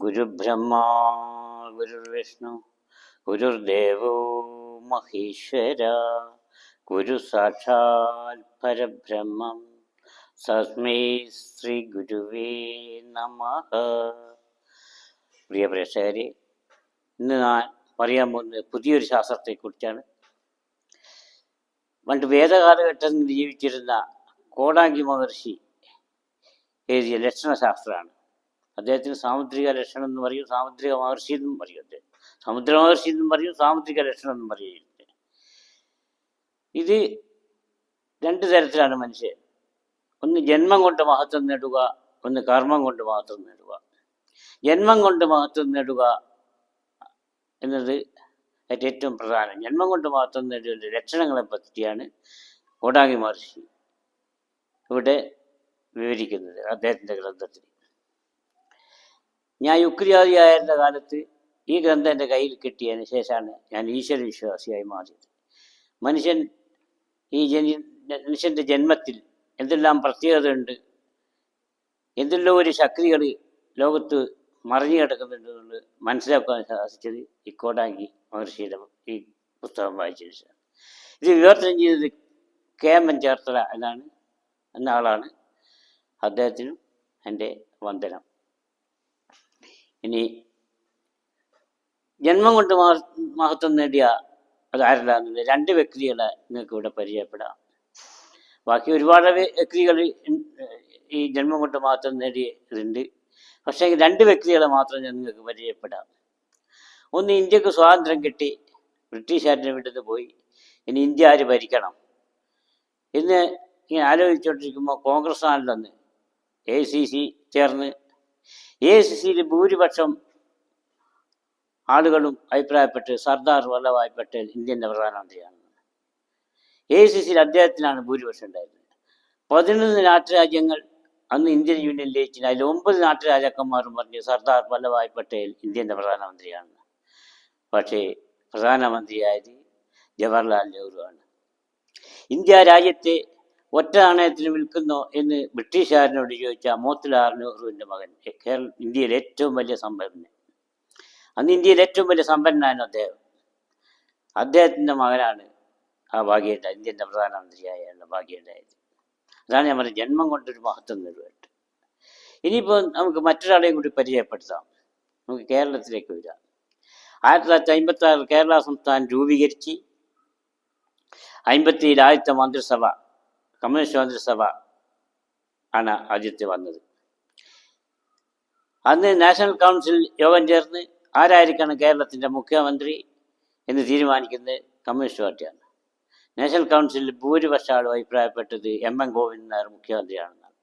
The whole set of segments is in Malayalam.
ഗുരുബ്രഹ്മ ഗുരുവിഷ്ണു ഗുരുദേവോ മഹേശ്വര ഗുരു സാക്ഷാൽ പരബ്രഹ്മം തസ്മൈ ശ്രീ ഗുരുവേ നമ. പ്രിയ പ്രേക്ഷകരെ ഇന്ന് ഞാൻ പറയാൻ പോകുന്നത് പുതിയൊരു ശാസ്ത്രത്തെക്കുറിച്ചാണ്. പണ്ട് വേദകാലഘട്ടത്തിൽ ജീവിച്ചിരുന്ന കോടാങ്കി മഹർഷി എഴുതിയ ലക്ഷണശാസ്ത്രമാണ്. അദ്ദേഹത്തിന് സാമുദ്രിക ലക്ഷണം എന്ന് പറയും സാമുദ്രിക മഹർഷി എന്നും പറയും അദ്ദേഹം. സമുദ്ര മഹർഷി എന്നും പറയും സാമുദ്രിക ലക്ഷണം എന്നും പറയും ഇത് രണ്ട് തരത്തിലാണ് മനുഷ്യൻ. ഒന്ന് ജന്മം കൊണ്ട് മഹത്വം നേടുക ഒന്ന് കർമ്മം കൊണ്ട് മഹത്വം നേടുക. ജന്മം കൊണ്ട് മഹത്വം നേടുക എന്നത് ഏറ്റവും പ്രധാനം. ജന്മം കൊണ്ട് മഹത്വം നേടിയ ലക്ഷണങ്ങളെ പറ്റിയാണ് ഓടാകി മഹർഷി ഇവിടെ വിവരിക്കുന്നത് അദ്ദേഹത്തിന്റെ ഗ്രന്ഥത്തിൽ. ഞാൻ യുക്തിവാദിയായിരുന്ന കാലത്ത് ഈ ഗ്രന്ഥം എന്റെ കയ്യിൽ കിട്ടിയതിന് ശേഷമാണ് ഞാൻ ഈശ്വര വിശ്വാസിയായി മാറിയത്. മനുഷ്യൻ ഈ ജനി മനുഷ്യന്റെ ജന്മത്തിൽ എന്തെല്ലാം പ്രത്യേകതയുണ്ട് എന്തെല്ലാം ഒരു ശക്തികൾ ലോകത്ത് മറിഞ്ഞു കിടക്കുന്നുണ്ട് എന്നുള്ളത് മനസ്സിലാക്കാൻ സാധിച്ചത് ഈ കോടാങ്കി മഹർഷിയുടെ ഈ പുസ്തകം വായിച്ചതിന് ശേഷം ഇത് വിവർത്തനം ചെയ്തത് കെ എം എൻ ചേർത്തല എന്നാണ് എന്ന ആളാണ് അദ്ദേഹത്തിനും എന്റെ വന്ദനം. ഇനി ജന്മം കൊണ്ട് മഹത്വം നേടിയ അതാരല്ലാന്നുള്ളത് രണ്ട് വ്യക്തികളെ നിങ്ങൾക്ക് ഇവിടെ പരിചയപ്പെടാം. ബാക്കി ഒരുപാട് വ്യക്തികൾ ഈ ജന്മം കൊണ്ട് മഹത്വം നേടിയതുണ്ട്. പക്ഷേ രണ്ട് വ്യക്തികളെ മാത്രം ഞാൻ നിങ്ങൾക്ക് പരിചയപ്പെടാം. ഒന്ന് ഇന്ത്യയ്ക്ക് സ്വാതന്ത്ര്യം കിട്ടി ബ്രിട്ടീഷുകാരന്റെ വീട്ടിൽ നിന്ന് പോയി. ഇനി ഇന്ത്യ ആര് ഭരിക്കണം? ഇന്ന് ഇങ്ങനെ ആലോചിച്ചുകൊണ്ടിരിക്കുമ്പോൾ കോൺഗ്രസ് ആണല്ലെന്ന് എ സി സി ചേർന്ന് എ സി സിയിൽ ഭൂരിപക്ഷം ആളുകളും അഭിപ്രായപ്പെട്ട് സർദാർ വല്ലഭായ് പട്ടേൽ ഇന്ത്യന്റെ പ്രധാനമന്ത്രിയാണ്. എ സി സിയിൽ അദ്ദേഹത്തിനാണ് ഭൂരിപക്ഷം ഉണ്ടായിരുന്നത്. പതിനൊന്ന് നാട്ടുരാജ്യങ്ങൾ അന്ന് ഇന്ത്യൻ യൂണിയൻ ലയിച്ചിന് അതിൽ ഒമ്പത് നാട്ടുരാജാക്കന്മാരും പറഞ്ഞു സർദാർ വല്ലഭായ് പട്ടേൽ ഇന്ത്യന്റെ പ്രധാനമന്ത്രിയാണ്. പക്ഷേ പ്രധാനമന്ത്രിയായത് ജവഹർലാൽ നെഹ്റു ആണ് ഇന്ത്യ രാജ്യത്തെ ഒറ്റ നാണയത്തിന് വിൽക്കുന്നോ എന്ന് ബ്രിട്ടീഷുകാരനോട് ചോദിച്ച മോത്തിലാൽ നെഹ്റുവിന്റെ മകൻ. കേരള ഇന്ത്യയിലെ ഏറ്റവും വലിയ സമ്പന്നൻ. അന്ന് ഇന്ത്യയിലെ ഏറ്റവും വലിയ സമ്പന്നനാണ് അദ്ദേഹം. അദ്ദേഹത്തിന്റെ മകനാണ് ആ ഭാഗ്യമുണ്ടായത് ഇന്ത്യന്റെ പ്രധാനമന്ത്രിയായ ഭാഗ്യമുണ്ടായത് അതാണ് നമ്മുടെ ജന്മം കൊണ്ടൊരു മഹത്വം നേടുവായിട്ട്. ഇനിയിപ്പോൾ നമുക്ക് മറ്റൊരാളെയും കൂടി പരിചയപ്പെടുത്താം. നമുക്ക് കേരളത്തിലേക്ക് വരാം. ആയിരത്തി തൊള്ളായിരത്തി അമ്പത്തി ആറിൽ കേരള സംസ്ഥാനം രൂപീകരിച്ച് അമ്പത്തിയിൽ ആദ്യത്തെ മന്ത്രിസഭ കമ്മ്യൂണിസ്റ്റ് മന്ത്രിസഭ ആണ് ആദ്യത്തെ വന്നത്. അന്ന് നാഷണൽ കൗൺസിൽ യോഗം ചേർന്ന് ആരായിരിക്കണം കേരളത്തിന്റെ മുഖ്യമന്ത്രി എന്ന് തീരുമാനിക്കുന്നത് കമ്മ്യൂണിസ്റ്റ് പാർട്ടിയാണ്. നാഷണൽ കൗൺസിലിൽ ഭൂരിപക്ഷ ആളും അഭിപ്രായപ്പെട്ടത് എം എൻ ഗോവിന്ദൻ നായർ മുഖ്യമന്ത്രിയാണെന്നാണ്.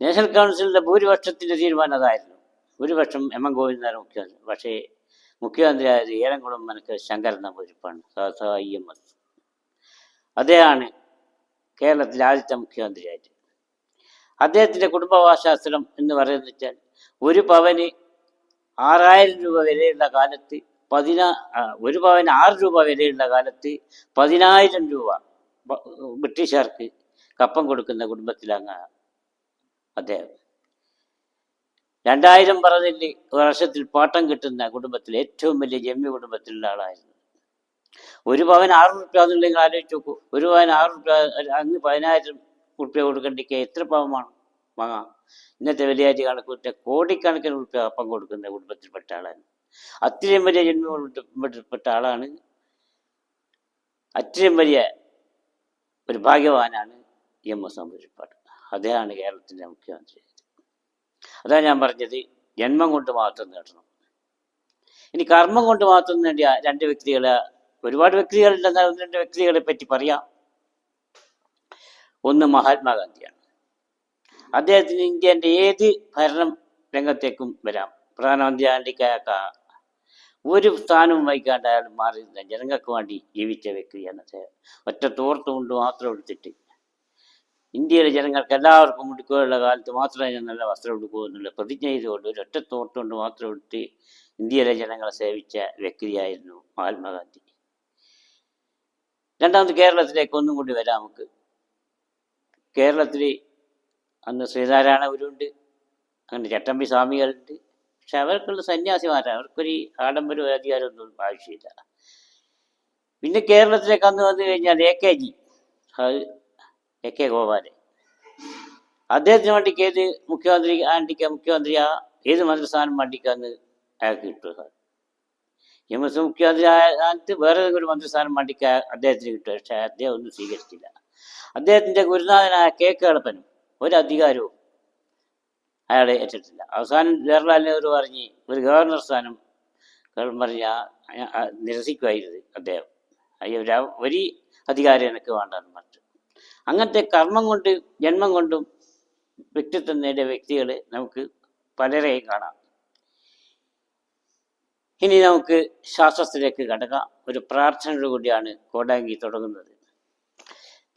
നാഷണൽ കൗൺസിലിന്റെ ഭൂരിപക്ഷത്തിന്റെ തീരുമാനം അതായിരുന്നു. ഭൂരിപക്ഷം എം എൻ ഗോവിന്ദൻ നായർ മുഖ്യമന്ത്രി പക്ഷേ മുഖ്യമന്ത്രിയായത് ഏലംകുളം മനക്ക് ശങ്കരൻ നമ്പൂരിപ്പാണ് ഐ എം എസ്. അദ്ദേഹമാണ് കേരളത്തിലെ ആദ്യത്തെ മുഖ്യമന്ത്രിയായിട്ട്. അദ്ദേഹത്തിന്റെ കുടുംബവാശാസ്ത്രം എന്ന് പറയുന്നത് വെച്ചാൽ ഒരു പവന് ആറായിരം രൂപ വിലയുള്ള കാലത്ത് പതിനാ ഒരു പവന് ആറ് രൂപ വിലയുള്ള കാലത്ത് പതിനായിരം രൂപ ബ്രിട്ടീഷുകാർക്ക് കപ്പം കൊടുക്കുന്ന കുടുംബത്തിലാണ് അദ്ദേഹം. രണ്ടായിരം പറഞ്ഞിൽ വർഷത്തിൽ പാട്ടം കിട്ടുന്ന കുടുംബത്തിൽ ഏറ്റവും വലിയ ജമ്മി കുടുംബത്തിലുള്ള ആളായിരുന്നു. ഒരു പവൻ ആറ് റുപ്യ എന്നുണ്ടെങ്കിൽ ആലോചിച്ച് നോക്കൂ. ഒരു പവൻ ആറ് റുപ്യ അന്ന് പതിനായിരം റുപ്യ കൊടുക്കണ്ടെങ്കിൽ എത്ര പവമാണ്? വാങ്ങാം. ഇന്നത്തെ വിലയായിട്ട് കണക്കൂറ്റ കോടിക്കണക്കിന് റുപ്യ അപ്പം കൊടുക്കുന്ന കുടുംബത്തിൽപ്പെട്ട ആളാണ്. അത്രയും വലിയ ജന്മപ്പെട്ട ആളാണ്. അത്രയും വലിയ ഒരു ഭാഗ്യവാനാണ് എം എസ് നമ്പൂതിരിപ്പാട് അദ്ദേഹമാണ് കേരളത്തിന്റെ മുഖ്യമന്ത്രി അതാണ് ഞാൻ പറഞ്ഞത് ജന്മം കൊണ്ട് മാത്രം നേടണം. ഇനി കർമ്മം കൊണ്ട് മാത്രം നേടിയ രണ്ട് വ്യക്തികളെ ഒരുപാട് വ്യക്തികളുണ്ടെന്നാൽ ഒന്ന് രണ്ട് വ്യക്തികളെ പറ്റി പറയാം. ഒന്ന് മഹാത്മാഗാന്ധിയാണ്. അദ്ദേഹത്തിന് ഇന്ത്യന്റെ ഏത് ഭരണം രംഗത്തേക്കും വരാം. പ്രധാനമന്ത്രി ആണ്ടിക്കാക്ക ഒരു സ്ഥാനവും വഹിക്കാണ്ട് അയാൾ മാറി ജനങ്ങൾക്ക് വേണ്ടി ജീവിച്ച വ്യക്തിയാണ് ഒറ്റ തോർത്തുകൊണ്ട് മാത്രം എടുത്തിട്ട് ഇന്ത്യയിലെ ജനങ്ങൾക്ക് എല്ലാവർക്കും ഉടുക്കുകയുള്ള കാലത്ത് മാത്രമേ ഞാൻ നല്ല വസ്ത്രം എടുക്കൂ എന്നുള്ള പ്രതിജ്ഞ ചെയ്തുകൊണ്ട് ഒരു ഒറ്റ തോർത്തുകൊണ്ട് മാത്രം എടുത്ത് ഇന്ത്യയിലെ ജനങ്ങളെ സേവിച്ച വ്യക്തിയായിരുന്നു മഹാത്മാഗാന്ധി. രണ്ടാമത് കേരളത്തിലേക്ക് ഒന്നും കൂടി വരാം നമുക്ക്. കേരളത്തിൽ അന്ന് ശ്രീനാരായണ ഗുരുണ്ട് അങ്ങനെ ചട്ടമ്പി സ്വാമികളുണ്ട്. പക്ഷെ അവർക്കുള്ള സന്യാസിമാരാണ് അവർക്കൊരു ആഡംബര അധികാരമൊന്നും ആവശ്യമില്ല. പിന്നെ കേരളത്തിലേക്ക് അന്ന് വന്നു കഴിഞ്ഞാൽ A K G A K Gopalan. അദ്ദേഹത്തിന് വേണ്ടിക്ക് ഏത് മുഖ്യമന്ത്രി ആണ്ടിക്ക മുഖ്യമന്ത്രിയാ ഏത് മന്ത്രിസ്ഥാനം വേണ്ടിക്കാന്ന് അയാൾക്ക് കിട്ടുക എം എസ് വേറെ ഒരു മന്ത്രിസ്ഥാനം വേണ്ടിക്ക് അദ്ദേഹത്തിന് കിട്ടും. പക്ഷേ അദ്ദേഹം ഒന്നും സ്വീകരിച്ചില്ല. അദ്ദേഹത്തിന്റെ ഗുരുനാഥനായ കെ കേളപ്പനും ഒരു അധികാരവും അയാളെ ഏറ്റിട്ടില്ല അവസാനം ജവഹർലാൽ നെഹ്റു പറഞ്ഞ് ഒരു ഗവർണർ സ്ഥാനം കേളം പറഞ്ഞ നിരസിക്കുമായിരുന്നു അദ്ദേഹം. അയ്യോ ഒരു അധികാരം എനിക്ക് വേണ്ടെന്ന് പറഞ്ഞു അങ്ങനത്തെ കർമ്മം കൊണ്ട് ജന്മം കൊണ്ടും വ്യക്തിത്വം നേടിയ വ്യക്തികൾ നമുക്ക് പലരെയും കാണാം. ഇനി നമുക്ക് ശാസ്ത്രത്തിലേക്ക് കടക്കാം. ഒരു പ്രാർത്ഥനയോട് കൂടിയാണ് കോടാങ്കി തുടങ്ങുന്നത്.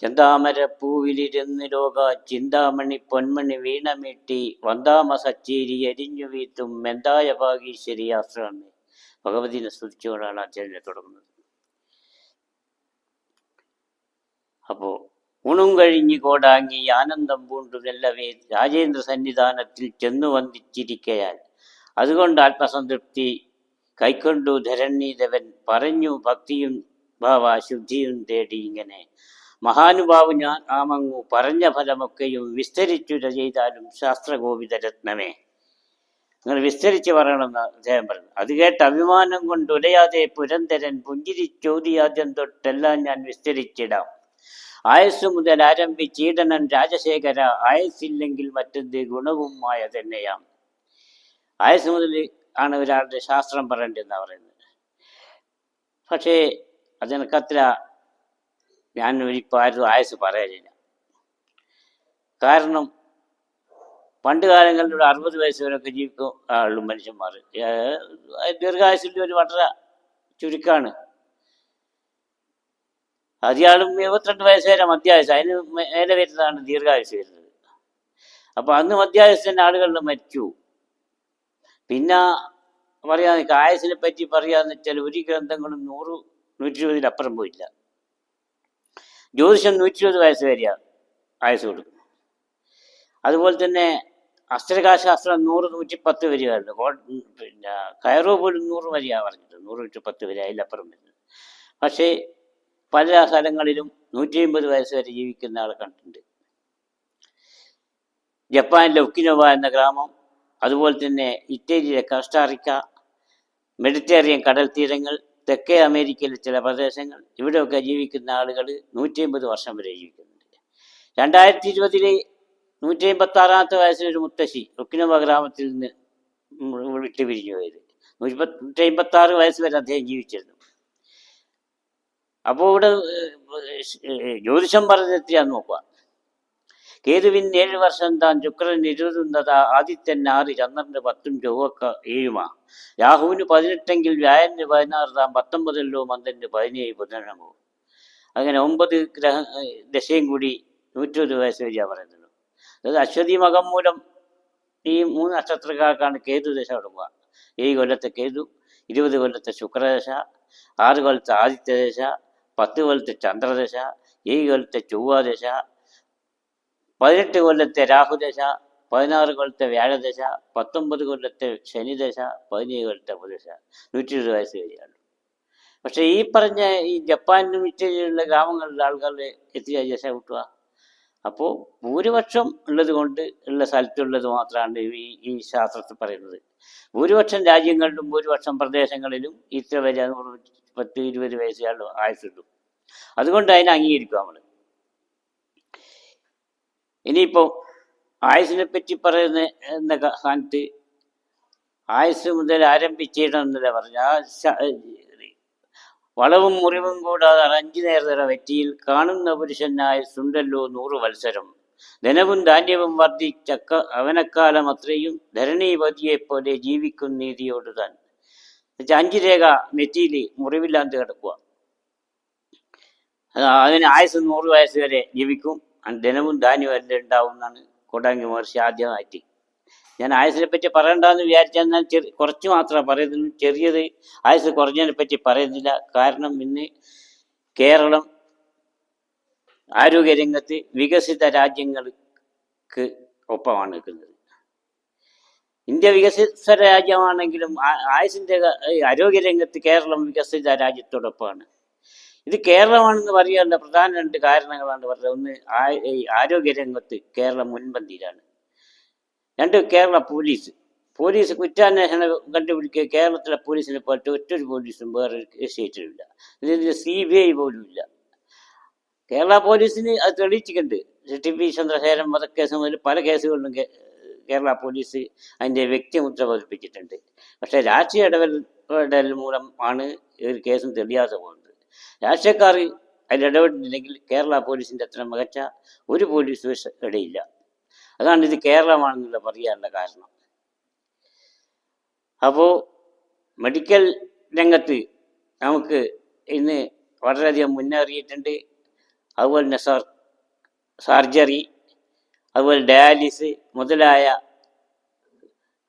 ചന്താമര പൂവിലിരുന്ന് ലോക ചിന്താമണി പൊന്മണി വീണമീട്ടി വന്താമ സച്ചേരി എരിഞ്ഞു വീത്തും മെന്തായ ഭാഗീശ്വരി ആശ്രമേ ഭഗവതിനെ സ്തുതിച്ചുകൊണ്ടാണ് അച്ഛനെ തുടങ്ങുന്നത്. അപ്പോ ഉണും കഴിഞ്ഞ് കോടാങ്ങി ആനന്ദം പൂണ്ടു നെല്ലവേ രാജേന്ദ്ര സന്നിധാനത്തിൽ ചെന്നു വന്ദിച്ചിരിക്കയാൽ. അതുകൊണ്ട് ആത്മസംതൃപ്തി കൈക്കൊണ്ടു ധരണ്യദേവൻ പറഞ്ഞു ഭക്തിയും ഭാവ ശുദ്ധിയും തേടി ഇങ്ങനെ. മഹാനുഭാവു ഞാൻ ആമങ്ങു പറഞ്ഞ ഫലമൊക്കെയും വിസ്തരിച്ചു ചെയ്താലും ശാസ്ത്രഗോപിത രത്നമേ നിങ്ങൾ വിസ്തരിച്ച് പറയണമെന്ന് അദ്ദേഹം പറഞ്ഞു. അത് കേട്ട് അഭിമാനം കൊണ്ട് ഉലയാതെ പുരന്തരൻ പുഞ്ചിരിച്ചോതിയാദ്യം തൊട്ടെല്ലാം ഞാൻ വിസ്തരിച്ചിടാം. ആയസ് മുതൽ ആരംഭിച്ച് ഈടനൻ രാജശേഖര ആയസില്ലെങ്കിൽ മറ്റെന്ത് ഗുണവുമായ തന്നെയാം ആയസ് മുതൽ ആണ് ഒരാളുടെ ശാസ്ത്രം പറയേണ്ടതെന്നാണ് പറയുന്നത്. പക്ഷേ അതിനക്കത്ര ഞാൻ ഒരിപ്പോൾ ആരും ആയസ് പറയാനില്ല കാരണം പണ്ട് കാലങ്ങളിൽ ഒരു അറുപത് വയസ്സ് വരെയൊക്കെ ജീവിക്കും ഉള്ളു മനുഷ്യന്മാർ ദീർഘായുസിന്റെ ഒരു വളരെ ചുരുക്കമാണ് അതിയാളും എഴുപത്തിരണ്ട് വയസ്സ് വരെ മധ്യായുസ് അതിന് മേലെ വരുന്നതാണ് ദീർഘായുസ് വരുന്നത്. അപ്പൊ അന്ന് മധ്യായുസിന്റെ ആളുകളിൽ മരിച്ചു. പിന്നെ പറയാ കായസിനെ പറ്റി പറയാന്ന് വെച്ചാൽ ഒരു ഗ്രന്ഥങ്ങളും നൂറ് നൂറ്റി ഇരുപതിലപ്പുറം പോയില്ല. ജ്യോതിഷം നൂറ്റി ഇരുപത് വയസ്സ് വരെയാണ് ആയുസ് കൊടുക്കും അതുപോലെ തന്നെ അസ്ത്രകാശാസ്ത്രം നൂറ് നൂറ്റി പത്ത് വരെയാണ് പിന്നെ കയറോ പോലും നൂറ് വരെയാ പറഞ്ഞിട്ട് നൂറ് നൂറ്റി പത്ത് വരെ അതിലപ്പുറം വരുന്നത്. പക്ഷേ പല സ്ഥലങ്ങളിലും നൂറ്റി അമ്പത് വയസ്സ് വരെ ജീവിക്കുന്ന ആളെ കണ്ടിട്ടുണ്ട്. ജപ്പാനിലെ ഒക്കിനോവ എന്ന ഗ്രാമം അതുപോലെ തന്നെ ഇറ്റലിയിലെ കസ്റ്റാറിക്ക മെഡിറ്ററേനിയൻ കടൽ തീരങ്ങൾ തെക്കേ അമേരിക്കയിലെ ചില പ്രദേശങ്ങൾ ഇവിടെയൊക്കെ ജീവിക്കുന്ന ആളുകൾ നൂറ്റി അമ്പത് വർഷം വരെ ജീവിക്കുന്നുണ്ട്. രണ്ടായിരത്തി ഇരുപതിലെ നൂറ്റി അമ്പത്തി ആറാമത്തെ വയസ്സിൽ ഒരു മുത്തശ്ശി ഒക്കിനോവ ഗ്രാമത്തിൽ നിന്ന് വിട്ടു പിരിഞ്ഞു പോയത്. നൂറ്റി അമ്പത്തി ആറ് വയസ്സ് വരെ അദ്ദേഹം ജീവിച്ചിരുന്നു. അപ്പോൾ ഇവിടെ ജ്യോതിഷം പറഞ്ഞെത്തിയാന്ന് നോക്കുക കേതുവിൻ ഏഴ് വർഷം താൻ ശുക്രൻ ഇരുപതുന്നത ആദിത്യൻ ആറ് ചന്ദ്രന് പത്തും ചൊവ്വക്ക ഏഴുമാ രാഹുവിന് പതിനെട്ടെങ്കിൽ വ്യാഴന് പതിനാറ് താൻ പത്തൊമ്പതല്ലോ മന്ദന് പതിനേഴ് ബുധനമോ അങ്ങനെ ഒമ്പത് ഗ്രഹ ദശയും കൂടി നൂറ്റൊരു വയസ്സ് വരെയാണ് പറയുന്നത്. അതായത് അശ്വതി മകം മൂലം ഈ മൂന്ന് നക്ഷത്രക്കാർക്കാണ് കേതു ദശ തുടങ്ങുക. ഏഴ് കൊല്ലത്തെ കേതു ഇരുപത് കൊല്ലത്തെ ശുക്രദശ ആറ് കൊല്ലത്തെ ആദിത്യദശ പത്ത് കൊല്ലത്തെ ചന്ദ്രദശ ഏഴ് കൊല്ലത്തെ ചൊവ്വാദശ പതിനെട്ട് കൊല്ലത്തെ രാഹുദശ പതിനാറ് കൊല്ലത്തെ വ്യാഴദശ പത്തൊമ്പത് കൊല്ലത്തെ ശനിദശ പതിനേഴ് കൊല്ലത്തെ ബുധദശ നൂറ്റി ഇരുപത് വയസ്സ് കഴിയാണ് പക്ഷെ ഈ പറഞ്ഞ ഈ ജപ്പാനിലും ഇറ്റലിയിലുള്ള ഗ്രാമങ്ങളിലെ ആൾക്കാരുടെ എത്തിയ ദശ കിട്ടുക. അപ്പോൾ ഭൂരിപക്ഷം ഉള്ളത് കൊണ്ട് ഉള്ള സ്ഥലത്തുള്ളത് മാത്രമാണ് ഈ ഈ ശാസ്ത്രത്തിൽ പറയുന്നത്. ഭൂരിപക്ഷം രാജ്യങ്ങളിലും ഭൂരിപക്ഷം പ്രദേശങ്ങളിലും ഇത്ര വരെ പത്ത് ഇരുപത് വയസ്സുകാരുടെ ആയുസുള്ളൂ അതുകൊണ്ട് അതിനെ അംഗീകരിക്കും നമ്മൾ ഇനിയിപ്പോൾ ആയുസിനെ പറ്റി പറയുന്ന എന്ന സ്ഥാനത്ത് ആയുസ് മുതൽ ആരംഭിച്ചിടണമെന്നല്ല പറഞ്ഞ ആ വളവും മുറിവും കൂടാതെ അഞ്ചു നേരതര വെറ്റിയിൽ കാണുന്ന പുരുഷനായ സുണ്ടല്ലോ നൂറ് വത്സരം ധനവും ധാന്യവും വർദ്ധിച്ചക്ക അവനക്കാലം അത്രയും ധരണീപതിയെ പോലെ ജീവിക്കും നീതിയോട് താൻ. അഞ്ചു രേഖ നെറ്റിയിൽ മുറിവില്ലാണ്ട് കിടക്കുക അത് അതിന് ആയുസ് നൂറ് വയസ്സ് വരെ ജീവിക്കും. ധനവും ധാന്യവും എല്ലാം ഉണ്ടാവും എന്നാണ് കൂടാങ്കി മഹർഷി ആദ്യമായിട്ട്. ഞാൻ ആയുസിനെ പറ്റി പറയണ്ടെന്ന് വിചാരിച്ചാൽ ഞാൻ കുറച്ച് മാത്രമേ പറയുന്നുള്ളൂ. ചെറിയത് ആയുസ് കുറഞ്ഞതിനെ പറ്റി പറയുന്നില്ല. കാരണം ഇന്ന് കേരളം ആരോഗ്യരംഗത്ത് വികസിത രാജ്യങ്ങൾക്ക് ഒപ്പമാണ് നിൽക്കുന്നത്. ഇന്ത്യ വികസിത രാജ്യമാണെങ്കിലും ആ- ആയുസിന്റെ ക- ഈ ആരോഗ്യരംഗത്ത് കേരളം വികസിത രാജ്യത്തോടൊപ്പമാണ്. ഇത് കേരളമാണെന്ന് പറയാനുള്ള പ്രധാന രണ്ട് കാരണങ്ങളാണ് പറഞ്ഞത്. ഒന്ന് ആരോഗ്യരംഗത്ത് കേരളം മുൻപന്തിയിലാണ്. രണ്ട് കേരള പോലീസ്. പോലീസ് കുറ്റാന്വേഷണം കണ്ടുപിടിക്കുക കേരളത്തിലെ പോലീസിനെ പോയിട്ട് ഒറ്റൊരു പോലീസും വേറെ സ്റ്റേറ്റിലുമില്ല ഇതിന് സി ബി ഐ പോലും ഇല്ല കേരള പോലീസിന് അത് തെളിയിച്ചിട്ടുണ്ട്. ടി പി ചന്ദ്രശേഖരൻ വധക്കേസ് മുതൽ പല കേസുകളിലും കേരള പോലീസ് അതിന്റെ വ്യക്തിമുദ്ര പതിപ്പിച്ചിട്ടുണ്ട്. പക്ഷേ രാഷ്ട്രീയ ഇടപെടൽ മൂലം ആണ് ഒരു കേസും തെളിയാതെ പോകുന്നത്. രാഷ്ട്രീയക്കാർ അതിൽ ഇടപെടുന്നില്ലെങ്കിൽ കേരള പോലീസിന്റെ അത്ര മികച്ച ഒരു പോലീസ് ഇടയില്ല. അതാണ് ഇത് കേരളമാണെന്നുള്ള പറയാനുള്ള കാരണം. അപ്പോൾ മെഡിക്കൽ രംഗത്ത് നമുക്ക് ഇന്ന് വളരെയധികം മുന്നേറിയിട്ടുണ്ട്. അതുപോലെ തന്നെ സർ സർജറി അതുപോലെ ഡയാലിസ് മുതലായ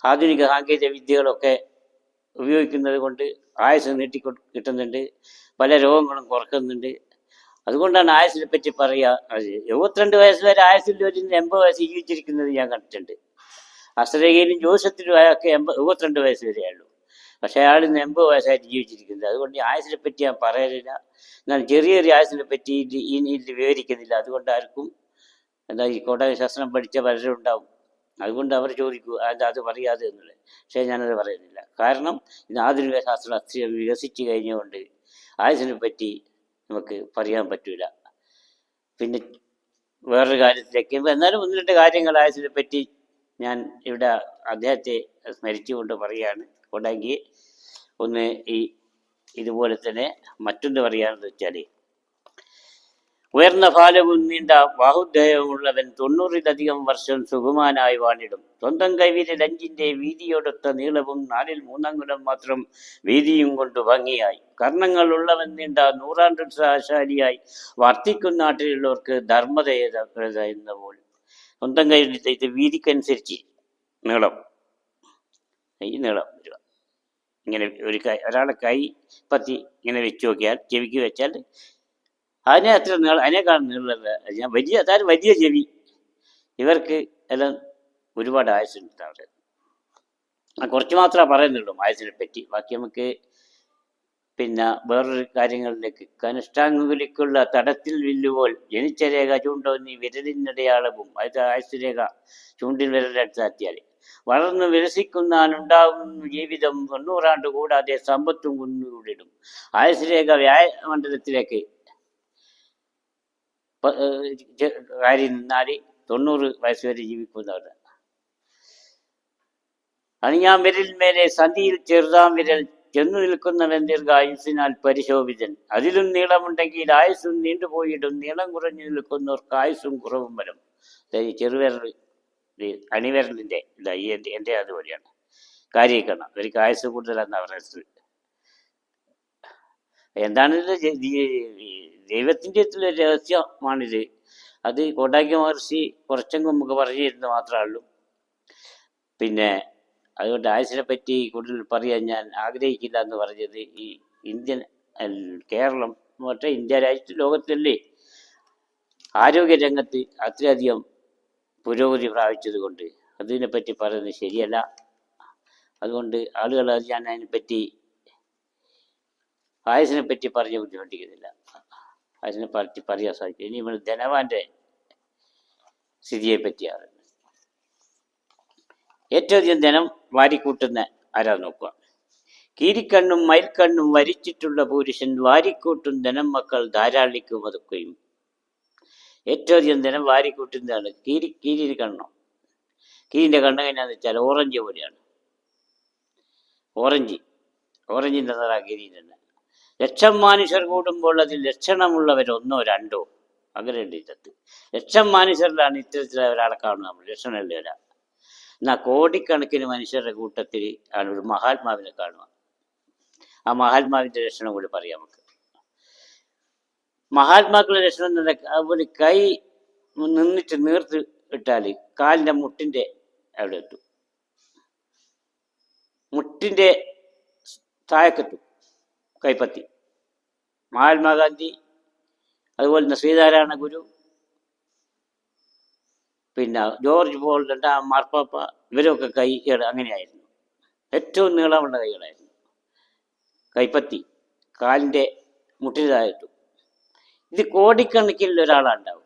ആധുനിക സാങ്കേതിക വിദ്യകളൊക്കെ ഉപയോഗിക്കുന്നത് കൊണ്ട് ആയുസ് നീട്ടി കിട്ടുന്നുണ്ട്. പല രോഗങ്ങളും കുറക്കുന്നുണ്ട്. അതുകൊണ്ടാണ് ആയുസിനെ പറ്റി പറയുക എഴുപത്തിരണ്ട് വയസ്സ് വരെ ആയുസിൽ ഒരു എൺപത് വയസ്സ് ജീവിച്ചിരിക്കുന്നത് ഞാൻ കണ്ടിട്ടുണ്ട്. അസ്ത്രേലിയയിലും ജോസത്തിലും ഒക്കെ എൺപത് എഴുപത്തിരണ്ട് വയസ്സ് വരെയുള്ളൂ പക്ഷേ അയാൾ ഇന്ന് എൺപത് വയസ്സായിട്ട് ജീവിച്ചിരിക്കുന്നത്. അതുകൊണ്ട് ആയുസിനെ പറ്റി ഞാൻ പറയലില്ല. എന്നാൽ ചെറിയ ചെറിയ ആയുസിനെ പറ്റി ഇനി ഇതിൽ വിവരിക്കുന്നില്ല. അതുകൊണ്ട് ആർക്കും എന്താ ഈ കോട്ടയ ശാസ്ത്രം പഠിച്ച പലരും ഉണ്ടാവും. അതുകൊണ്ട് അവർ ചോദിക്കൂ അത് അത് പറയാതെ എന്നുള്ളത്. പക്ഷേ ഞാനത് പറയുന്നില്ല. കാരണം ഇന്ന് ആധുനിക ശാസ്ത്രം അത്രയും വികസിച്ച് കഴിഞ്ഞുകൊണ്ട് ആയുസിനെ പറ്റി നമുക്ക് പറയാൻ പറ്റൂല. പിന്നെ വേറൊരു കാര്യത്തിലേക്ക് എന്നാലും ഒന്ന് രണ്ട് കാര്യങ്ങൾ ആയുസിനെ പറ്റി ഞാൻ ഇവിടെ അദ്ദേഹത്തെ സ്മരിച്ചുകൊണ്ട് പറയുകയാണ്. കൊണ്ടെങ്കിൽ ഒന്ന് ഈ ഇതുപോലെ തന്നെ മറ്റൊന്ന് പറയാണെന്ന് വെച്ചാൽ ഉയർന്ന ഫാലവും നീണ്ട ബാഹുദയവുമുള്ളവൻ തൊണ്ണൂറിലധികം വർഷം സുഖമാനായി വാണിടും. സ്വന്തം കൈവിരൽ അഞ്ചിന്റെ വീതിയോടൊത്ത നീളവും നാലിൽ മൂന്നംഗുലം മാത്രം വീതിയും കൊണ്ട് ഭംഗിയായി. കർണങ്ങൾ ഉള്ളവൻ നീണ്ട നൂറാണ്ടുശാലിയായി വർത്തിക്കുന്ന നാട്ടിലുള്ളവർക്ക് ധർമ്മതയത എന്ന പോലെ. സ്വന്തം കയ്യിൽ ഇത് വീതിക്കനുസരിച്ച് നീളം. ഈ നീളം വരിക. ഇങ്ങനെ ഒരു കൈ ഒരാളെ കൈ പത്തി ഇങ്ങനെ വെച്ച് നോക്കിയാൽ ചെവിക്ക് വെച്ചാൽ അതിനെ അത്ര നീളം അതിനേക്കാൾ നീളമല്ല ഞാൻ വലിയ അതായത് വലിയ ചെവി. ഇവർക്ക് എല്ലാം ഒരുപാട് ആയുസുണ്ട് അവിടെ. കുറച്ച് മാത്രമേ പറയുന്നുള്ളൂ ആയുസിനെ പറ്റി. ബാക്കി നമുക്ക് പിന്നെ വേറൊരു കാര്യങ്ങളിലേക്ക്. കനിഷ്ടാംഗുലിക്കുള്ള തടത്തിൽ വില്ലുപോൽ ജനിച്ച രേഖ ചൂണ്ടോന്നി വിരലിനടയാളവും അത് ആയുസ് രേഖ ചൂണ്ടിൽ വിരലടുത്താത്തിയാൽ വളർന്നു വികസിക്കുന്നാനുണ്ടാകുന്നു ജീവിതം തൊണ്ണൂറാണ്ട് കൂടാതെ സമ്പത്തും കുന്നുകൂടിടും. ആയുസ് രേഖ വ്യായ മണ്ഡലത്തിലേക്ക് കാര്യം നിന്നാൽ തൊണ്ണൂറ് വയസ്സ് വരെ ജീവിക്കുന്നവർ അണിയാം വിരൽ മേലെ സന്ധിയിൽ ചെറുതാം വിരൽ ചെന്നു നിൽക്കുന്നവൻ ദീർഘായുസിനാൽ പരിശോഭിതൻ. അതിലും നീളമുണ്ടെങ്കിൽ ആയുസ്സും നീണ്ടുപോയിടും. നീളം കുറഞ്ഞു നിൽക്കുന്നവർക്ക് ആയുസ്സും കുറവും വരും. അതായത് ചെറുവിരൽ ഈ ഇതായി എന്റെ എന്റെ അതുപോലെയാണ്. കാര്യക്കണം അവർക്ക് ആയുസ് കൂടുതലാണ് അവരുടെ എന്താണിത് ദൈവത്തിന്റെ രഹസ്യമാണിത്. അത് കോട്ടാക്യ മഹർഷി കുറച്ചെങ്കിലും നമുക്ക് പറഞ്ഞിരുന്നു മാത്രമേ ഉള്ളൂ. പിന്നെ അതുകൊണ്ട് ആയുസിനെ പറ്റി കൂടുതൽ പറയാൻ ഞാൻ ആഗ്രഹിക്കില്ല എന്ന് പറഞ്ഞത് ഈ ഇന്ത്യൻ കേരളം മറ്റേ ഇന്ത്യ രാജ്യത്ത് ലോകത്തല്ലേ ആരോഗ്യരംഗത്ത് അത്രയധികം പുരോഗതി പ്രാപിച്ചത് കൊണ്ട് അതിനെപ്പറ്റി പറയുന്നത് ശരിയല്ല. അതുകൊണ്ട് ആളുകൾ അത് ഞാൻ അതിനെപ്പറ്റി ആയുസിനെ പറ്റി പറഞ്ഞ് ബുദ്ധിമുട്ടിക്കുന്നില്ല. ആയുസിനെ പറ്റി പറയാൻ സാധിക്കും ഇനി നമ്മൾ ധനവാന്റെ സ്ഥിതിയെ പറ്റിയാണ്. ഏറ്റവും ധനം വാരിക്കൂട്ടുന്ന ആരാ നോക്കുക? കീരിക്കണ്ണും മയിൽക്കണ്ണും വരിച്ചിട്ടുള്ള പുരുഷൻ വാരിക്കൂട്ടും ധനം മക്കൾ ധാരാളിക്കും ഒതുക്കുകയും. ഏറ്റവും അധികം ധനം വാരിക്കൂട്ടുന്നതാണ് കീരി കീരിന് കണ്ണോ. കീരിന്റെ കണ്ണ് എങ്ങനെയാന്ന് വെച്ചാൽ ഓറഞ്ച് പോലെയാണ്. ഓറഞ്ച്. ഓറഞ്ചിന്റെ നിറ കീരിന്റെ ലക്ഷം മനുഷ്യർ കൂടുമ്പോൾ അതിൽ ലക്ഷണമുള്ളവർ ഒന്നോ രണ്ടോ? അങ്ങനെയുണ്ട് ഇതിനകത്ത് ലക്ഷം മനുഷ്യരിലാണ് ഇത്തരത്തിലുള്ള ഒരാളെ കാണുന്നത് നമ്മൾ. ലക്ഷണമുള്ള എന്നാൽ കോടിക്കണക്കിന് മനുഷ്യരുടെ കൂട്ടത്തിൽ ആണ് ഒരു മഹാത്മാവിനെ കാണുക. ആ മഹാത്മാവിന്റെ ലക്ഷണം കൂടി പറയാം നമുക്ക്. മഹാത്മാക്കളുടെ ലക്ഷണം എന്ന് ഒരു കൈ നിന്നിട്ട് നീർത്ത് ഇട്ടാൽ കാലിന്റെ മുട്ടിന്റെ അവിടെ എത്തും. മുട്ടിന്റെ താഴക്കെത്തും കൈപ്പത്തി. മഹാത്മാഗാന്ധി അതുപോലെ തന്നെ ശ്രീനാരായണ ഗുരു പിന്നെ ജോർജ് പോൾ ആ മാർപ്പാപ്പ ഇവരൊക്കെ കൈകൾ അങ്ങനെയായിരുന്നു. ഏറ്റവും നീളമുള്ള കൈകളായിരുന്നു. കൈപ്പത്തി കാലിന്റെ മുട്ടിലായിട്ടു. ഇത് കോടിക്കണക്കിൽ ഒരാളുണ്ടാവും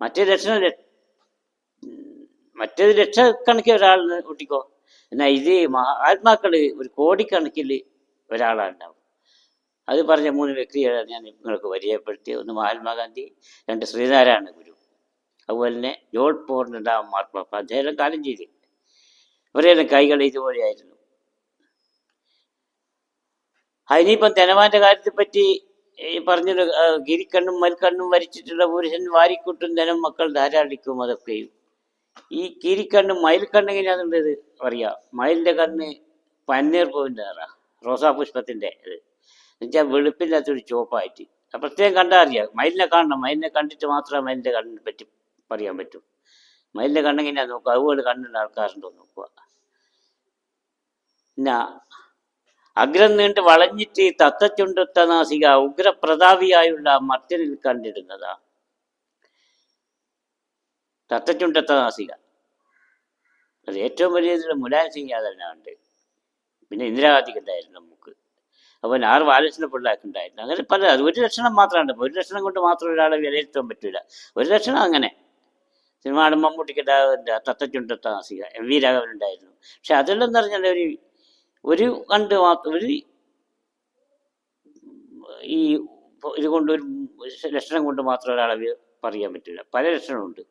മറ്റേ ലക്ഷണം മറ്റേത് ലക്ഷക്കണക്കിൽ ഒരാളിന് കുട്ടിക്കോ. എന്നാൽ ഇത് ആത്മാക്കൾ ഒരു കോടിക്കണക്കിൽ ഒരാളുണ്ടാവും അത് പറഞ്ഞ മൂന്ന് വ്യക്തികളാണ് ഞാൻ നിങ്ങൾക്ക് പരിചയപ്പെടുത്തി. ഒന്ന് മഹാത്മാഗാന്ധി രണ്ട് ശ്രീനാരായണ ഗുരു. അതുപോലെ തന്നെ ജോൾ പോറിനുണ്ടാവും മാർപ്പാപ്പ അദ്ദേഹം കാലം ചെയ്തു. ഇവരുടെ കൈകൾ ഇതുപോലെയായിരുന്നു അതിനിപ്പം തെനവാന്റെ കാര്യത്തെ പറ്റി ഈ പറഞ്ഞത് ഗിരിക്കണ്ണും മൽക്കണ്ണും വരച്ചിട്ടുള്ള പുരുഷൻ വാരിക്കൂട്ടും ധനം മക്കൾ ധാരാളിക്കും അതൊക്കെയും. ഈ കിരിക്കണ്ണും മയിൽക്കണ്ണ് എങ്ങനെയാണെന്നുള്ളത് അറിയാം. മയിലിന്റെ കണ്ണ് പന്നീർ പോവിന്റെ നിറ റോസാ പുഷ്പത്തിന്റെ ഇത്. എന്നുവെച്ചാൽ വെളുപ്പില്ലാത്തൊരു ചുവപ്പായിട്ട്. അത് പ്രത്യേകം കണ്ടാൽ അറിയാം. മയിലിനെ കാണണം. മയിലിനെ കണ്ടിട്ട് മാത്രമേ മയിലിന്റെ കണ്ണിനെ പറ്റി പറയാൻ പറ്റും. മയിലിന്റെ കണ്ണെങ്ങനെയാ നോക്കുക? അതുപോലെ കണ്ണുള്ള ആൾക്കാരുണ്ടോ നോക്കുക. പിന്നെ അഗ്രം നീണ്ട് വളഞ്ഞിട്ട് തത്തച്ചുണ്ടൊത്ത നാസിക ഉഗ്രപ്രതാപിയായുള്ള മർത്യനിൽ കണ്ടിരുന്നതാ. തത്തച്ചുണ്ടത്ത നാസിക അത് ഏറ്റവും വലിയ മുലായം സിംഗ് യാദവ് ഉണ്ട് പിന്നെ ഇന്ദിരാഗാന്ധിക്ക് ഉണ്ടായിരുന്നു നമുക്ക് അപ്പോൾ ആറ് ബാലകൃഷ്ണ പിള്ളേർക്ക് അങ്ങനെ പല ഒരു ലക്ഷണം മാത്രമാണ്. ഒരു ലക്ഷണം കൊണ്ട് മാത്രം ഒരാളെ വിലയിരുത്താൻ പറ്റില്ല ഒരു ലക്ഷണം അങ്ങനെ. സിനിമയുടെ ആടും ഉണ്ടാകുന്നുണ്ട് തത്തച്ചുണ്ടത്ത നാസിക എം വി രാഘവൻ ഉണ്ടായിരുന്നു. പക്ഷെ അതെല്ലാം എന്ന് പറഞ്ഞാൽ ഒരു ഒരു കണ്ട് മാത്രം ഒരു ഈ ഇത് കൊണ്ട് ഒരു ലക്ഷണം കൊണ്ട് മാത്രം ഒരാളെ പറയാൻ പറ്റില്ല. പല ലക്ഷണമുണ്ട്.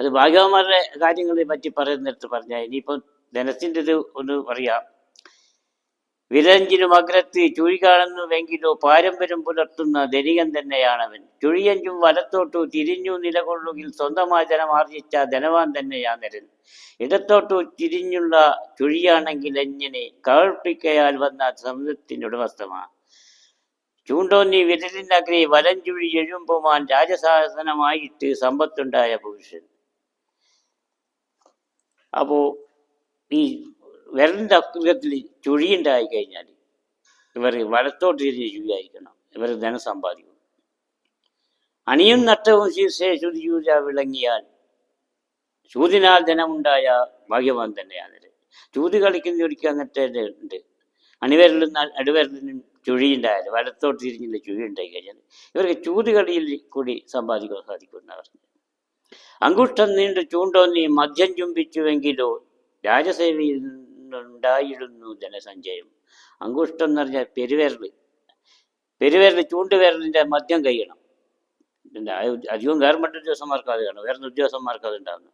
അത് ഭാഗ്യവന്മാരുടെ കാര്യങ്ങളെ പറ്റി പറയുന്നിടത്ത് പറഞ്ഞാൽ ഇനിയിപ്പം ധനത്തിന്റെ ഇത് ഒന്ന് പറയാം. വിരഞ്ചിനും അഗ്രത്ത് ചുഴി കാണുന്നുവെങ്കിലോ പാരമ്പര്യം പുലർത്തുന്ന ധനികൻ തന്നെയാണവൻ. ചുഴിയഞ്ചും വലത്തോട്ടു തിരിഞ്ഞു നിലകൊള്ളുകിൽ സ്വന്തമായ ധനം ആർജിച്ച ധനവാൻ തന്നെയാണരൻ ഇടത്തോട്ടു തിരിഞ്ഞുള്ള ചുഴിയാണെങ്കിൽ എങ്ങനെ കവർപ്പിക്കയാൽ വന്ന സമുദ്രത്തിനുടമസ്ഥമാ ചൂണ്ടോന്നി വിരലിനഗ്രെ വലഞ്ചുഴി ചുഴി എഴുമ്പുമാൻ രാജസാസനമായിട്ട് സമ്പത്തുണ്ടായ പുരുഷൻ. അപ്പോ ഈ വിരലിന്റെ അക്കുലത്തിൽ ചുഴിയുണ്ടായി കഴിഞ്ഞാൽ ഇവർ വലത്തോട്ട് തിരിഞ്ഞ് ചുഴിയായിരിക്കണം. ഇവർ ധനം സമ്പാദിക്കും അണിയും നട്ടവും ശീർഷേ ശ്രുതിയൂര വിളങ്ങിയാൽ ചൂതിനാൽ ധനമുണ്ടായ ഭാഗ്യവാൻ തന്നെയാണ് ചൂത് കളിക്കുന്ന ഒരിക്കൽ അങ്ങനത്തെ ഉണ്ട്. അണിവിരലും ന- നടുവിരലിനും ചുഴിയുണ്ടായാൽ വലത്തോട്ട് തിരിഞ്ഞില്ല ചുഴി ഉണ്ടായി കഴിഞ്ഞാൽ ഇവർക്ക് ചൂത് കളിയിൽ കൂടി സമ്പാദിക്കാൻ സാധിക്കും പറഞ്ഞു അങ്കുഷ്ടം നീണ്ട് ചൂണ്ടോന്നി മദ്യം ചുംബിച്ചുവെങ്കിലോ രാജസേവയിൽ നിന്നുണ്ടായിരുന്നു ധനസഞ്ചയം. അങ്കുഷ്ടം എന്ന് പറഞ്ഞാൽ പെരുവിരൽ പെരുവിരൽ ചൂണ്ടുവിരലിന്റെ മദ്യം കഴിയണം. പിന്നെ അത് അധികം ഗവൺമെന്റ് ഉദ്യോഗസ്ഥന്മാർക്ക് അത് കാണും വേറെ ഉദ്യോഗസ്ഥന്മാർക്ക് അത് ഉണ്ടാകുന്നു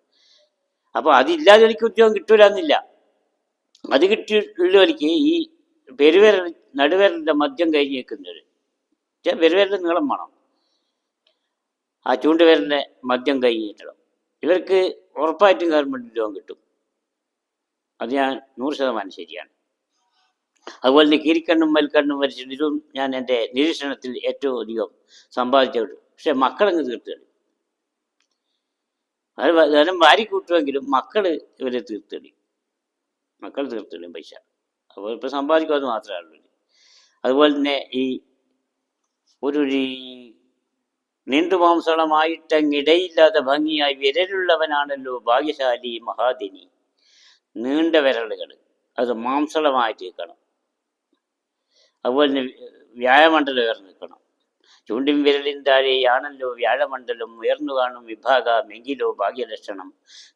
അപ്പോൾ അതില്ലാതെ എനിക്ക് ഉദ്യോഗം കിട്ടൂലെന്നില്ല. അത് കിട്ടിയുള്ളവർക്ക് ഈ പെരുവിരൽ നടുവിരലിന്റെ മദ്യം കഴിഞ്ഞ് നിൽക്കുന്നത് പെരുവിരലിന്റെ നീളം വേണം. ആ ചൂണ്ടുവിരലിന്റെ മദ്യം കഴിഞ്ഞ് കിട്ടണം ഇവർക്ക് ഉറപ്പായിട്ടും ഗവൺമെന്റ് ഉദ്യോഗം കിട്ടും. അത് ഞാൻ നൂറ് ശതമാനം ശരിയാണ്. അതുപോലെ തന്നെ കീരിക്കണ്ണും മൽക്കണ്ണും വരച്ചിട്ട് ഇതും ഞാൻ എന്റെ നിരീക്ഷണത്തിൽ ഏറ്റവും അധികം സമ്പാദിച്ചവരും. പക്ഷെ മക്കളങ്ങ് തീർത്തുകളി അത് ധനം വാരി കൂട്ടുമെങ്കിലും മക്കൾ ഇവരെ തീർത്തുകളി മക്കൾ തീർത്തുകളിയും പൈസ. അപ്പോൾ ഇപ്പം സമ്പാദിക്കുക അത് മാത്രമേ ഉള്ളൂ അതുപോലെ തന്നെ ഈ ഒരു നീണ്ടുമാംസളമായിട്ടങ്ങിടയില്ലാത്ത നീണ്ടുമാംസളമായിട്ടങ്ങിടയില്ലാതെ ഭംഗിയായി വിരലുള്ളവനാണല്ലോ ഭാഗ്യശാലി മഹാദിനി നീണ്ട വിരലുകൾ. അത് മാംസളമായിട്ട് നിൽക്കണം അതുപോലെ തന്നെ വ്യാഴമണ്ഡലം ഉയർന്നു നിൽക്കണം ചൂണ്ടിൻ വിരലിൻ താഴെയാണല്ലോ വ്യാഴമണ്ഡലം. ഉയർന്നു കാണും വിഭാഗമെങ്കിലോ ഭാഗ്യലക്ഷണം.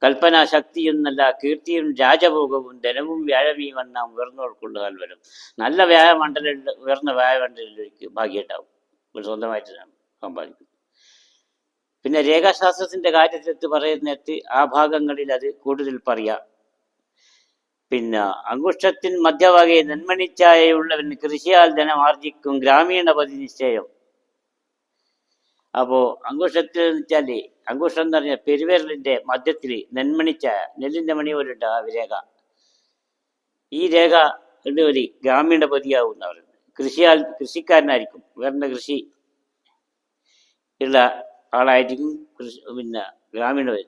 കൽപ്പന ശക്തിയെന്നല്ല കീർത്തിയും രാജഭോഗവും ധനവും വ്യാഴമീവണ്ണം ഉയർന്നവർക്കുള്ള വരും നല്ല വ്യാഴമണ്ഡലം ഉയർന്ന വ്യായമണ്ഡലിലേക്ക് ഭാഗ്യമുണ്ടാവും. സ്വന്തമായിട്ട് സമ്പാദിക്കും. പിന്നെ രേഖാശാസ്ത്രത്തിന്റെ കാര്യത്തിൽ പറയുന്നിടത്ത് ആ ഭാഗങ്ങളിൽ അത് കൂടുതൽ പറയാം. പിന്നെ അങ്കുഷ്ടത്തിൻ മധ്യവകയെ നെന്മണിച്ചായുള്ളവൻ കൃഷിയാൽ ധനം ആർജിക്കും ഗ്രാമീണ പതി നിശ്ചയം അപ്പോ അങ്കുഷ്ടത്തിൽ എന്ന് വെച്ചാൽ അങ്കുഷ്ടം എന്ന് പറഞ്ഞാൽ പെരുവിരലിന്റെ മധ്യത്തിൽ നെന്മണിച്ചായ നെല്ലിന്റെ മണി പോലെ ഉണ്ട് ആ രേഖ. ഈ രേഖ ഒരു ഗ്രാമീണ പതിയാവുന്ന എന്ന് കൃഷിയാൽ കൃഷിക്കാരനായിരിക്കും. വേറെ കൃഷി ഉള്ള ആളായിരിക്കും കൃഷി പിന്നെ ഗ്രാമീണ പതി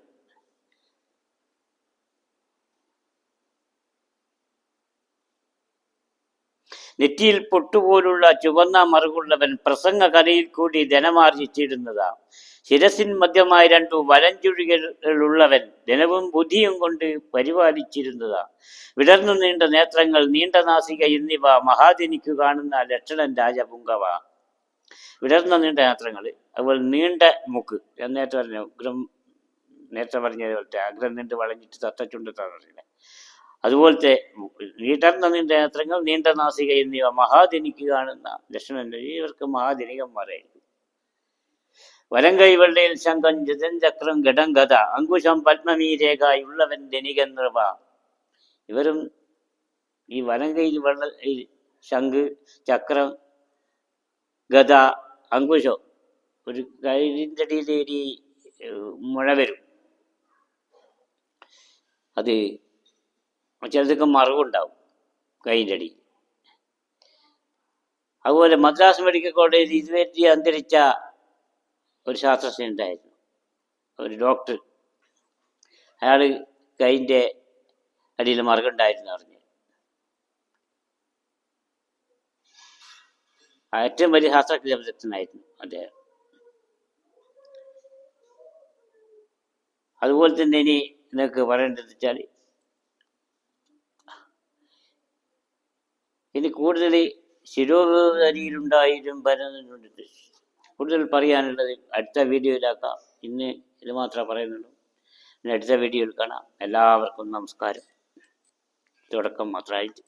നെറ്റിയിൽ പൊട്ടുപോലുള്ള ചുവന്ന മറുകുള്ളവൻ പ്രസംഗ കലയിൽ കൂടി ധനമാർജിച്ചിരുന്നതാണ് ശിരസിൻ മധ്യമായ രണ്ടു വലഞ്ചുഴികളുള്ളവൻ ധനവും ബുദ്ധിയും കൊണ്ട് പരിപാലിച്ചിരുന്നതാ. വിടർന്നു നീണ്ട നേത്രങ്ങൾ നീണ്ട നാസിക എന്നിവ മഹാദിനിക്ക് കാണുന്ന ലക്ഷണൻ രാജപുങ്കവ. വിടർന്ന നീണ്ട നേത്രങ്ങൾ അതുപോലെ നീണ്ട മുക്ക്. ഞാൻ നേരത്തെ പറഞ്ഞു ഉഗ്രം നേരത്തെ പറഞ്ഞതുപോലത്തെ അഗ്രം നീണ്ട് വളഞ്ഞിട്ട് തത്തച്ചുണ്ടെന്നാണ് പറയുന്നത്. അതുപോലത്തെ നീട്ടർന്ന നീണ്ട നേത്രങ്ങൾ നീണ്ട നാസിക എന്നിവ മഹാദിനിക്ക് കാണുന്ന ലക്ഷ്മണൻ ഇവർക്ക് മഹാദിനികന്മാരായിരിക്കും വലം കൈ വെള്ളയിൽ ശങ്കം ജതൻ ചക്രം ഘടം കഥ അങ്കുശം പത്മമീ രേഖ ഉള്ളവൻ ധനികൻ നൃപ. ഇവരും ഈ വരം കൈയിൽ വെള്ള ശംഖ് ചക്രം ഗത അങ്കുശം ഒരു കൈരിന്റെ അടിയിലേരി മുഴ വരും. അത് ചിലതൊക്കെ മറവുണ്ടാവും കൈന്റെ അടി അതുപോലെ മദ്രാസ് മെഡിക്കൽ കോളേജിൽ ഇതുവരെ അന്തരിച്ച ഒരു ശാസ്ത്രജ്ഞൻ ഉണ്ടായിരുന്നു. ഒരു ഡോക്ടർ. അയാൾ കൈന്റെ അടിയിൽ മറുകുണ്ടായിരുന്നു അറിഞ്ഞ് ഏറ്റവും വലിയ ശാസ്ത്രജ്ഞനായിരുന്നു അദ്ദേഹം. അതുപോലെ തന്നെ ഇനി നിങ്ങൾക്ക് പറയേണ്ടത് വെച്ചാൽ ഇനി കൂടുതൽ ശിരോധരിയിലുണ്ടായാലും ഭരണത്തിനുണ്ട് കൂടുതൽ പറയാനുള്ളത് അടുത്ത വീഡിയോയിലാക്കാം. ഇന്ന് ഇത് മാത്രമേ പറയുന്നുള്ളൂ. ഇനി അടുത്ത വീഡിയോയിൽ കാണാം. എല്ലാവർക്കും നമസ്കാരം. തുടക്കം മാത്രമായിട്ട്